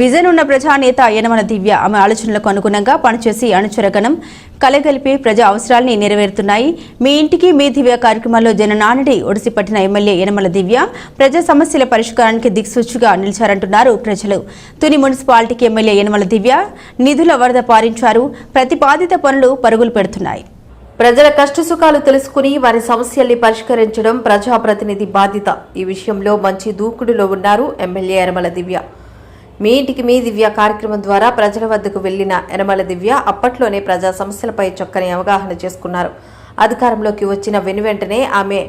Vision ఉన్న ప్రజానేత యనమల దివ్య ఆమె ఆలోచనలకు అనుగుణంగా పనిచేసి అనుచరగణం కలగలిపి ప్రజా అవసరాలని నెరవేరుతున్నాయి. మీ ఇంటికి మీ దివ్య కార్యక్రమంలో జననానుడి ఒడిసిపట్టిన ఎమ్మెల్యే యనమల దివ్య ప్రజా సమస్యల పరిష్కారానికి దిక్సూచిగా నిలిచారంటున్నారు ప్రజలు. తుని మున్సిపాలిటీకి ఎమ్మెల్యే యనమల దివ్య నిధుల వరద పారించారు. ప్రతిపాదిత పనులు పరుగులు పెడుతున్నాయి. ప్రజల కష్టసుఖాలు తెలుసుకుని వారి సమస్యల్ని పరిష్కరించడం ప్రజాప్రతినిధి బాధ్యత. ఈ విషయంలో మంచి దూకుడులో ఉన్నారు ఎమ్మెల్యే యనమల దివ్య. మీ ఇంటికి మీ దివ్య కార్యక్రమం ద్వారా ప్రజల వద్దకు వెళ్ళిన యనమల దివ్య అప్పట్లోనే ప్రజా సమస్యలపై చక్కని అవగాహన చేసుకున్నారు. అధికారంలోకి వచ్చిన వెనువెంటనే ఆమె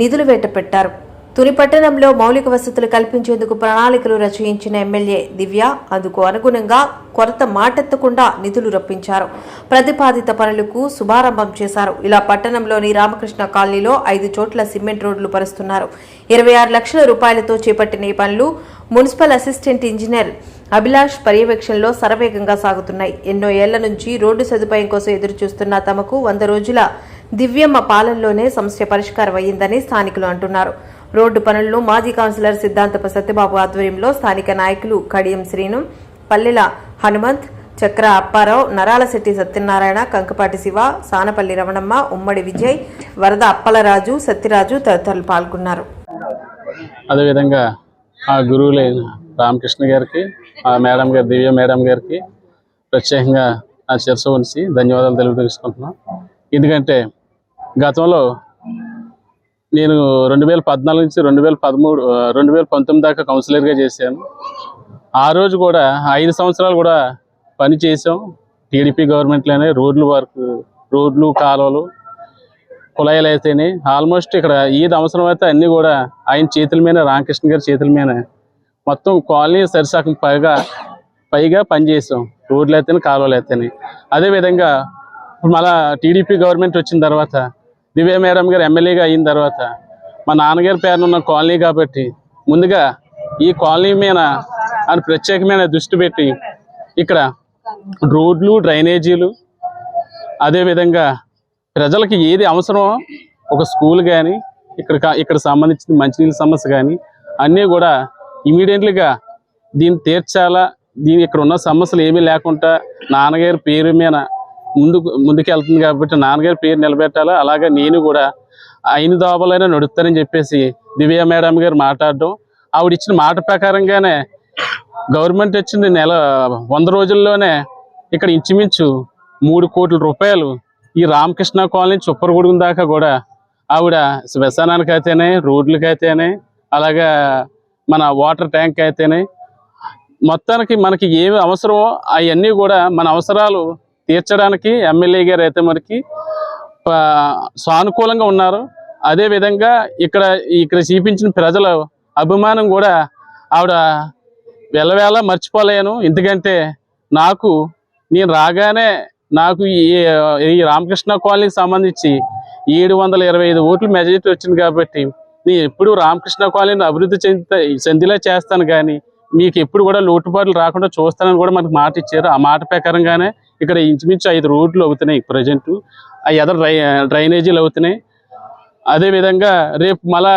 నిధులు వేట పెట్టారు. తుని పట్టణంలో మౌలిక వసతులు కల్పించేందుకు ప్రణాళికలు రచయించిన ఎమ్మెల్యే దివ్య అందుకు అనుగుణంగా కొరత మాటెత్తకుండా నిధులు రప్పించారు. ప్రతిపాదిత పనులకు శుభారంభం చేశారు. ఇలా పట్టణంలోని రామకృష్ణ కాలనీలో ఐదు చోట్ల సిమెంట్ రోడ్లు పరుస్తున్నారు. ఇరవై ఆరు లక్షల రూపాయలతో చేపట్టిన ఈ పనులు మున్సిపల్ అసిస్టెంట్ ఇంజనీర్ అభిలాష్ పర్యవేక్షణలో శరవేగంగా సాగుతున్నాయి. ఎన్నో ఏళ్ళ నుంచి రోడ్డు సదుపాయం కోసం ఎదురుచూస్తున్న తమకు వంద రోజుల దివ్యమ్మ పాలనలోనే సమస్య పరిష్కారం అయ్యిందని స్థానికులు అంటున్నారు. రోడ్డు పనులను మాజీ కౌన్సిలర్ సిద్ధాంతప సత్యబాబు ఆధ్వర్యంలో స్థానిక నాయకులు కడియం శ్రీను పల్లెల హనుమంత్ చక్ర అప్పారావు నరాలశెట్టి సత్యనారాయణ కంకపాటి శివ సానపల్లి రమణమ్మ ఉమ్మడి విజయ్ వరద అప్పలరాజు సత్యరాజు తదితరులు పాల్గొన్నారు. అదేవిధంగా ఆ గురువులైన రామకృష్ణ గారికి ఆ మేడం గారి దివ్య మేడం గారికి ప్రత్యేకంగా నా శిరస ఉంచి ధన్యవాదాలు తెలియజేసుకుంటున్నాను. ఎందుకంటే గతంలో నేను రెండు వేల పద్నాలుగు నుంచి రెండు వేల పదమూడు రెండు వేల పంతొమ్మిది దాకా కౌన్సిలర్గా చేశాను. ఆ రోజు కూడా ఐదు సంవత్సరాలు కూడా పని చేసాం టీడీపీ గవర్నమెంట్లోనే రోడ్లు వర్క్ రోడ్లు కాలువలు కుళాయిలు అయితేనే. ఆల్మోస్ట్ ఇక్కడ ఏది అవసరం అయితే అన్నీ కూడా ఆయన చేతుల మీద రామకృష్ణ గారి చేతుల మీద. మొత్తం కాలనీ సరిసగం పైగా పైగా పనిచేసాం రోడ్లు అయితేనే కాలువలు అయితేనే. అదేవిధంగా ఇప్పుడు మళ్ళా టీడీపీ గవర్నమెంట్ వచ్చిన తర్వాత దివ్య మేడం గారు ఎమ్మెల్యేగా అయిన తర్వాత మా నాన్నగారి పేరున ఉన్న కాలనీ కాబట్టి ముందుగా ఈ కాలనీ మీద ఆయన ప్రత్యేకమైన దృష్టి పెట్టి ఇక్కడ రోడ్లు డ్రైనేజీలు అదేవిధంగా ప్రజలకి ఏది అవసరమో ఒక స్కూల్ కానీ ఇక్కడ ఇక్కడ సంబంధించిన మంచినీళ్ళ సమస్య కానీ అన్నీ కూడా ఇమీడియట్లీగా దీన్ని తీర్చాలా దీని ఇక్కడ ఉన్న సమస్యలు ఏమీ లేకుండా నాన్నగారి పేరు మీద ముందుకు ముందుకెళ్తుంది కాబట్టి నాన్నగారి పేరు నిలబెట్టాలి? అలాగే నేను కూడా అయిన దోబలైనా నడుపుతానని చెప్పేసి దివ్య మేడం గారు మాట్లాడడం. ఆవిడ ఇచ్చిన మాట ప్రకారంగానే గవర్నమెంట్ వచ్చింది నెల వంద రోజుల్లోనే ఇక్కడ ఇంచుమించు మూడు కోట్ల రూపాయలు ఈ రామకృష్ణ కాలనీ చుప్పరగూడెం దాకా కూడా ఆవిడ శ్మశానానికి అయితేనే రోడ్లకి అయితేనే అలాగా మన వాటర్ ట్యాంక్ అయితేనే మొత్తానికి మనకి ఏమి అవసరమో అవన్నీ కూడా మన అవసరాలు తీర్చడానికి ఎమ్మెల్యే గారు అయితే మనకి సానుకూలంగా ఉన్నారు. అదే విధంగా ఇక్కడ ఇక్కడ చూపించిన ప్రజల అభిమానం కూడా ఆవిడ వెళ్ళవేళ మర్చిపోలేను. ఎందుకంటే నాకు నేను రాగానే నాకు ఈ రామకృష్ణ కాలనీకి సంబంధించి ఏడు వందల ఇరవై ఐదు ఓట్లు మెజారిటీ వచ్చింది కాబట్టి నేను ఎప్పుడు రామకృష్ణ కాలనీని అభివృద్ధి చెంది చెందిలా చేస్తాను కానీ మీకు ఎప్పుడు కూడా లోటుపాట్లు రాకుండా చూస్తానని కూడా మనకు మాట ఇచ్చారు. ఆ మాట ప్రకారంగానే ఇక్కడ ఇంచుమించు ఐదు రోడ్లు అవుతున్నాయి ప్రజెంట్. ఆ ఎదర డ్రై డ్రైనేజీలు అవుతున్నాయి. అదేవిధంగా రేపు మళ్ళా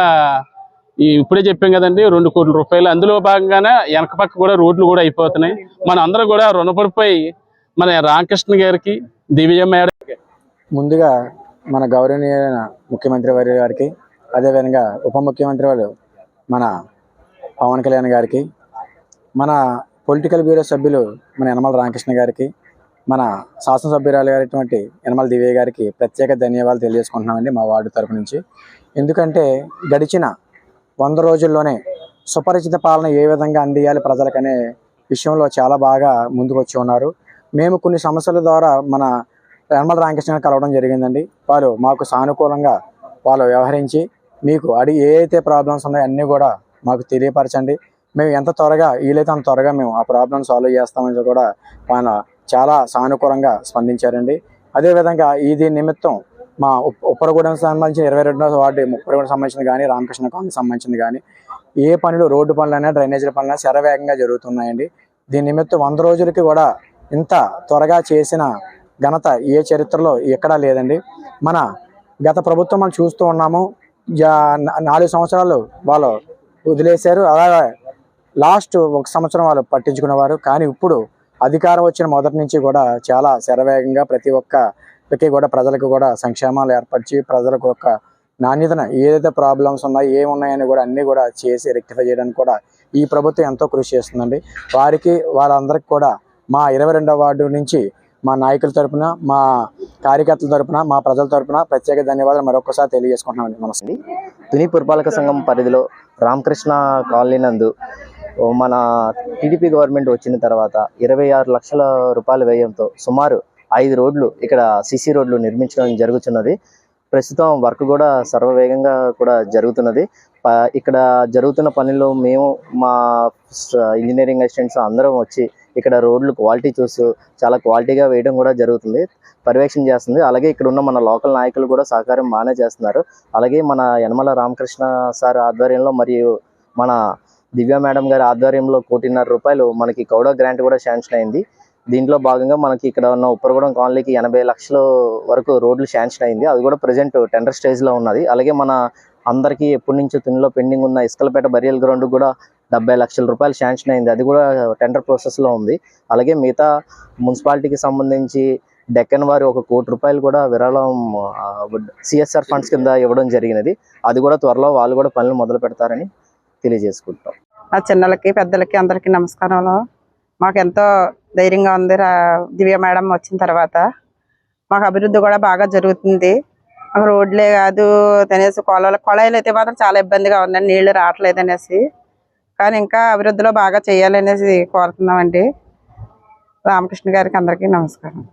ఈ ఇప్పుడే చెప్పాం కదండి రెండు కోట్ల రూపాయలు. అందులో భాగంగానే వెనక పక్క కూడా రోడ్లు కూడా అయిపోతున్నాయి. మన అందరం కూడా రుణపడిపోయి మన రామకృష్ణ గారికి దివ్య ముందుగా మన గౌరవనీయ ముఖ్యమంత్రి వారి గారికి అదేవిధంగా ఉప ముఖ్యమంత్రి వారు మన పవన్ కళ్యాణ్ గారికి మన పొలిటికల్ బ్యూరో సభ్యులు మన యనమల రామకృష్ణ గారికి మన శాసనసభ్యురాలు గారైనటువంటి యనమల దివ్య గారికి ప్రత్యేక ధన్యవాదాలు తెలియజేసుకుంటున్నామండి మా వార్డు తరపు నుంచి. ఎందుకంటే గడిచిన వంద రోజుల్లోనే సుపరిచిత పాలన ఏ విధంగా అందియాలి ప్రజలకనే విషయంలో చాలా బాగా ముందుకు వచ్చి ఉన్నారు. మేము కొన్ని సమస్యల ద్వారా మన యనమల రామకృష్ణ కలవడం జరిగిందండి. వారు మాకు సానుకూలంగా వాళ్ళు వ్యవహరించి మీకు అడి ఏ అయితే ప్రాబ్లమ్స్ ఉన్నాయో అన్నీ కూడా మాకు తెలియపరచండి. మేము ఎంత త్వరగా వీలైతే అంత త్వరగా మేము ఆ ప్రాబ్లమ్ సాల్వ్ చేస్తామని కూడా మన చాలా సానుకూలంగా స్పందించారండి. అదేవిధంగా ఇది నిమిత్తం మా ఉప్పరగూడెం సంబంధించిన ఇరవై రెండవ వార్డు ముప్పరగూడెం సంబంధించిన కానీ రామకృష్ణ కాలనీ సంబంధించిన కానీ ఏ పనులు రోడ్డు పనులైనా డ్రైనేజీల పనులైనా శరవేగంగా జరుగుతున్నాయండి. దీని నిమిత్తం వంద రోజులకి కూడా ఇంత త్వరగా చేసిన ఘనత ఏ చరిత్రలో ఎక్కడా లేదండి. మన గత ప్రభుత్వం మనం చూస్తూ ఉన్నాము. నాలుగు సంవత్సరాలు వాళ్ళు వదిలేశారు. అలాగే లాస్ట్ ఒక సంవత్సరం వాళ్ళు పట్టించుకునేవారు. కానీ ఇప్పుడు అధికారం వచ్చిన మొదటి నుంచి కూడా చాలా శరవేగంగా ప్రతి ఒక్కరికి కూడా ప్రజలకు కూడా సంక్షేమాలు ఏర్పరిచి ప్రజలకు ఒక నాణ్యతన ఏదైతే ప్రాబ్లమ్స్ ఉన్నాయో ఏమున్నాయని కూడా అన్నీ కూడా చేసి రెక్టిఫై చేయడానికి కూడా ఈ ప్రభుత్వం ఎంతో కృషి చేస్తుందండి. వారికి వాళ్ళందరికీ కూడా మా ఇరవై రెండవ వార్డు నుంచి మా నాయకుల తరపున మా కార్యకర్తల తరపున మా ప్రజల తరపున ప్రత్యేక ధన్యవాదాలు మరొకసారి తెలియజేసుకుంటున్నామండి. నమస్తే. తుని పురపాలక సంఘం పరిధిలో రామకృష్ణ కాలనీ నందు మన టీడీపీ గవర్నమెంట్ వచ్చిన తర్వాత ఇరవై ఆరు లక్షల రూపాయల వ్యయంతో సుమారు ఐదు రోడ్లు ఇక్కడ సిసి రోడ్లు నిర్మించడం జరుగుతున్నది. ప్రస్తుతం వర్క్ కూడా సర్వవేగంగా కూడా జరుగుతున్నది. ఇక్కడ జరుగుతున్న పనిలో మేము మా ఇంజనీరింగ్ అసిస్టెంట్స్ అందరం వచ్చి ఇక్కడ రోడ్లు క్వాలిటీ చూస్తూ చాలా క్వాలిటీగా వేయడం కూడా జరుగుతుంది పర్యవేక్షణ చేస్తుంది. అలాగే ఇక్కడ ఉన్న మన లోకల్ నాయకులు కూడా సహకారం బాగానే చేస్తున్నారు. అలాగే మన యనమల రామకృష్ణ సార్ ఆధ్వర్యంలో మరియు మన దివ్య మేడం గారి ఆధ్వర్యంలో కోటిన్నర రూపాయలు మనకి కౌడ గ్రాంట్ కూడా శాంక్షన్ అయింది. దీంట్లో భాగంగా మనకి ఇక్కడ ఉన్న ఉప్పరగూడెం కాలనీకి ఎనభై లక్షల వరకు రోడ్లు శాంక్షన్ అయింది. అది కూడా ప్రజెంట్ టెండర్ స్టేజ్లో ఉన్నది. అలాగే మన అందరికీ ఎప్పటి నుంచో తునిలో పెండింగ్ ఉన్న ఇసుకలపేట బరియల్ గ్రౌండ్ కూడా డెబ్బై లక్షల రూపాయలు శాంక్షన్ అయింది. అది కూడా టెండర్ ప్రాసెస్లో ఉంది. అలాగే మిగతా మున్సిపాలిటీకి సంబంధించి డెక్కన్ వారి ఒక కోటి రూపాయలు కూడా విరాళం సిఎస్ఆర్ ఫండ్స్ కింద ఇవ్వడం జరిగినది. అది కూడా త్వరలో వాళ్ళు కూడా పనులు మొదలు పెడతారని తెలియజేసుకుంటాం. ఆ చిన్నలకి పెద్దలకి అందరికీ నమస్కారాలు మాకు ఎంతో ధైర్యంగా ఉంది రా- దివ్య మేడం వచ్చిన తర్వాత. మాకు అభివృద్ధి కూడా బాగా జరుగుతుంది. మాకు రోడ్లే కాదు అనేసి కొలాలు కొళాయిలు అయితే మాత్రం చాలా ఇబ్బందిగా ఉందండి నీళ్ళు రావట్లేదు అనేసి. కానీ ఇంకా అభివృద్ధిలో బాగా చేయాలనేసి కోరుతున్నామండి. రామకృష్ణ గారికి అందరికీ నమస్కారం.